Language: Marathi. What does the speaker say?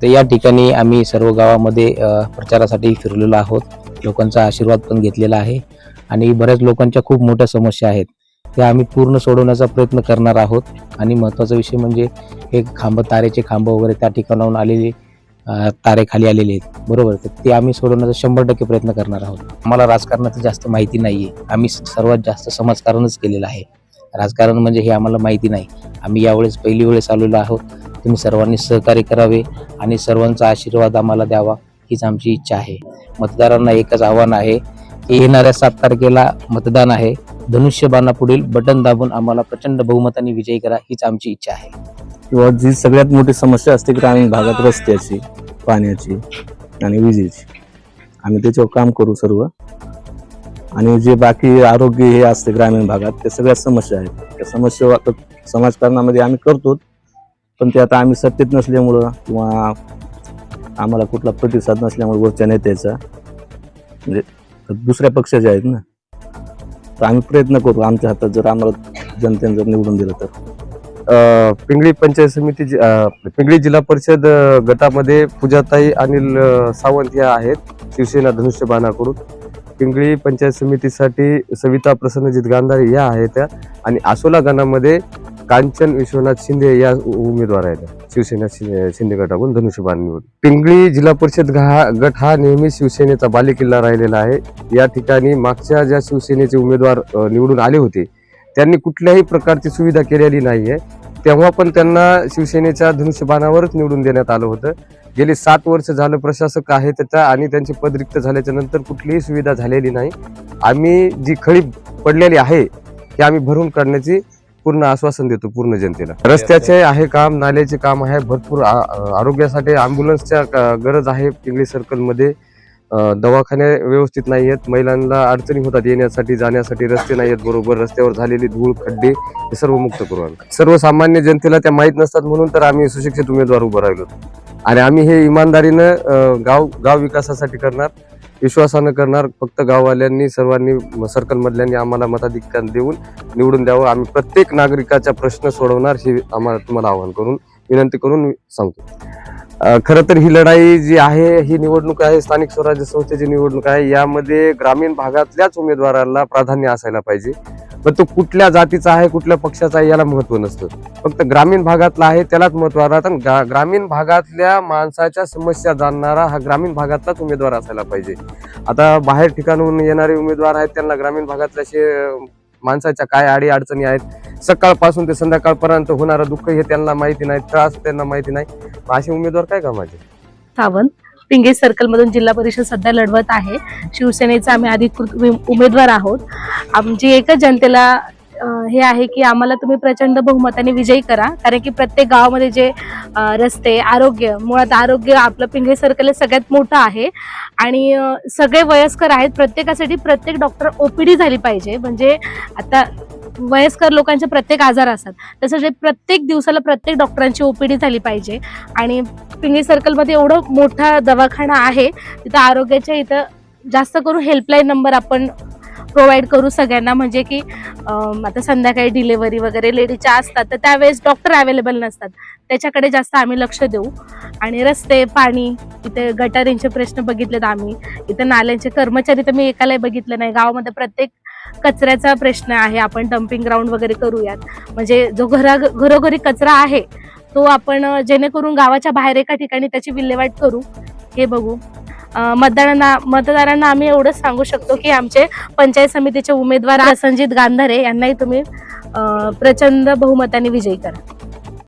तर या ठिकाणी आम्ही सर्व गावामध्ये प्रचारासाठी फिरलेलो आहोत. लोकांचा आशीर्वाद पण घेतलेला आहे. आणि बऱ्याच लोकांच्या खूप मोठ्या समस्या आहेत. त्या आम्ही पूर्ण सोडवण्याचा प्रयत्न करणार आहोत. आणि महत्त्वाचा विषय म्हणजे हे खांब तारेचे खांब वगैरे त्या ठिकाणाहून आलेले तारे खाली आलेले आहेत. बरोबर? तर ते आम्ही सोडवण्याचा शंभर टक्के प्रयत्न करणार आहोत. आम्हाला राजकारणाचं जास्त माहिती नाही आहे आम्ही सर्वात जास्त समाजकारणच केलेलं आहे. राजकारण म्हणजे हे आम्हाला माहिती नाही. आम्ही यावेळेस पहिली वेळेस आलेलो आहोत. तुम्ही सर्वांनी सहकार्य करावे आणि सर्वांचा आशीर्वाद आम्हाला द्यावा हीच आमची इच्छा आहे. मतदारांना एकच आव्हान आहे की येणाऱ्या सात तारखेला मतदान आहे. धनुष्यबाणापुढील बटन दाबून आम्हाला प्रचंड बहुमताने विजयी करा हीच आमची इच्छा आहे. किंवा जी सगळ्यात मोठी समस्या असते ग्रामीण भागात रस्त्याची पाण्याची आणि विजेची. आम्ही त्याच्यावर काम करू सर्व. आणि जे बाकी आरोग्य हे असते ग्रामीण भागात त्या सगळ्या समस्या आहेत. त्या समस्या समाजकारणामध्ये आम्ही करतो पण ते आता आम्ही सत्तेत नसल्यामुळं किंवा आम्हाला कुठला प्रतिसाद नसल्यामुळे वरच्या नेत्याचा म्हणजे दुसऱ्या पक्षाचे आहेत ना तर आम्ही प्रयत्न करू आमच्या हातात जर आम्हाला जनतेने जर निवडून दिलं तर. पिंगळी पंचायत समिती पिंगळी जिल्हा परिषद गटामध्ये पूजाताई अनिल सावंत या आहेत शिवसेना धनुष्यबाणाकडून पिंगळी पंचायत समितीसाठी सविता प्रसन्नजित गांधारे या आहेत त्या. आणि आसोला गणामध्ये कांचन विश्वनाथ शिंदे या उमेदवार आहेत. शिवसेना शि- शिंदे गटाकडून धनुष्यबाण निवड पिंगळी जिल्हा परिषद गट हा नेहमी शिवसेनेचा बालेकिल्ला राहिलेला आहे. या ठिकाणी मागच्या ज्या शिवसेनेचे उमेदवार निवडून आले होते त्यांनी कुठल्याही प्रकारची सुविधा केलेली नाहीये. तेव्हा पण त्यांना शिवसेनेच्या धनुष्यबाणावरच निवडून देण्यात आलं होतं. गेली सात वर्ष झालं प्रशासक आहे त्याचा आणि त्यांची पद रिक्त झाल्याच्यानंतर कुठलीही सुविधा झालेली नाही. आम्ही जी खळी पडलेली आहे ती आम्ही भरून काढण्याची पूर्ण आश्वासन देतो पूर्ण जनतेला. रस्त्याचे आहे काम नाल्याचे काम आहे भरपूर आ- आरोग्यासाठी अँब्युलन्सच्या गरज आहे पिंगळी सर्कलमध्ये दवाखाने व्यवस्थित नाही आहेत महिलांना अडचणी होतात येण्यासाठी जाण्यासाठी रस्ते नाही आहेत बरोबर रस्त्यावर झालेली धूळ खड्डे हे सर्व मुक्त करू आम्ही सर्वसामान्य जनतेला त्या माहीत नसतात म्हणून तर आम्ही सुशिक्षित उमेदवार उभं राहिलो. आणि आम्ही हे इमानदारीनं गाव गाव विकासासाठी करणार. विश्वासानं करणार. फक्त गाववाल्यांनी सर्वांनी सर्कलमधल्यांनी आम्हाला मताधिकार देऊन निवडून द्यावं. आम्ही प्रत्येक नागरिकाचा प्रश्न सोडवणार हे आम्हाला तुम्हाला आवाहन करून विनंती करून सांगतो. खरं तर ही लढाई जी आहे ही निवडणूक आहे स्थानिक स्वराज्य संस्थेची निवडणूक आहे. यामध्ये ग्रामीण भागातल्याच उमेदवाराला प्राधान्य असायला पाहिजे. पण तो कुठल्या जातीचा आहे कुठल्या पक्षाचा आहे याला महत्त्व नसतं. फक्त ग्रामीण भागातला आहे त्यालाच महत्त्व राहतं. ग्रामीण भागातल्या माणसाच्या समस्या जाणणारा हा ग्रामीण भागातलाच उमेदवार असायला पाहिजे. आता बाहेर ठिकाणून येणारे उमेदवार आहेत त्यांना ग्रामीण भागातल्या शे माणसाच्या काय आडी अडचणी आहेत? सकाळपासून ते संध्याकाळपर्यंत होणारं दुःख हे त्यांना माहिती नाही त्रास त्यांना माहिती नाही. असे उमेदवार काय कामाचे? सावंत. पिंगे सर्कलमधून जिल्हा परिषद सध्या लढवत आहे. शिवसेनेचा आम्ही अधिकृत उमेदवार आहोत. आमची एकच जनतेला हे आहे की आम्हाला तुम्ही प्रचंड बहुमताने विजयी करा. कारण की प्रत्येक गावामध्ये जे रस्ते आरोग्य मुळात आरोग्य आपलं पिंगे सर्कल हे सगळ्यात मोठं आहे. आणि सगळे वयस्कर आहेत. प्रत्येकासाठी प्रत्येक डॉक्टर ओपीडी झाली पाहिजे. म्हणजे आता वयस्कर लोकांचे प्रत्येक आजार असतात. तसं जे प्रत्येक दिवसाला प्रत्येक डॉक्टरांची ओपीडी झाली पाहिजे. आणि पिंगी सर्कलमध्ये एवढं मोठा दवाखाना आहे तिथं आरोग्याच्या इथं जास्त करून हेल्पलाईन नंबर आपण प्रोव्हाइड करू सगळ्यांना. म्हणजे की आता संध्याकाळी डिलेवरी वगैरे लेडीच्या असतात तर त्यावेळेस डॉक्टर अवेलेबल नसतात. त्याच्याकडे जास्त आम्ही लक्ष देऊ. आणि रस्ते पाणी इथे गटारींचे प्रश्न बघितलेत आम्ही. इथं नाल्यांचे कर्मचारी तर मी एकालाही बघितलं नाही. गावामध्ये प्रत्येक कचऱ्याचा प्रश्न आहे आपण डम्पिंग ग्राउंड वगैरे करूयात. म्हणजे जो घरा घरोघरी कचरा आहे तो आपण जेणेकरून गावाच्या बाहेर एका ठिकाणी त्याची विल्हेवाट करू. हे बघू. मतदारांना मतदारांना आम्ही एवढंच सांगू शकतो की आमचे पंचायत समितीचे उमेदवार संजित गांधारे यांनाही तुम्ही प्रचंड बहुमताने विजयी करा.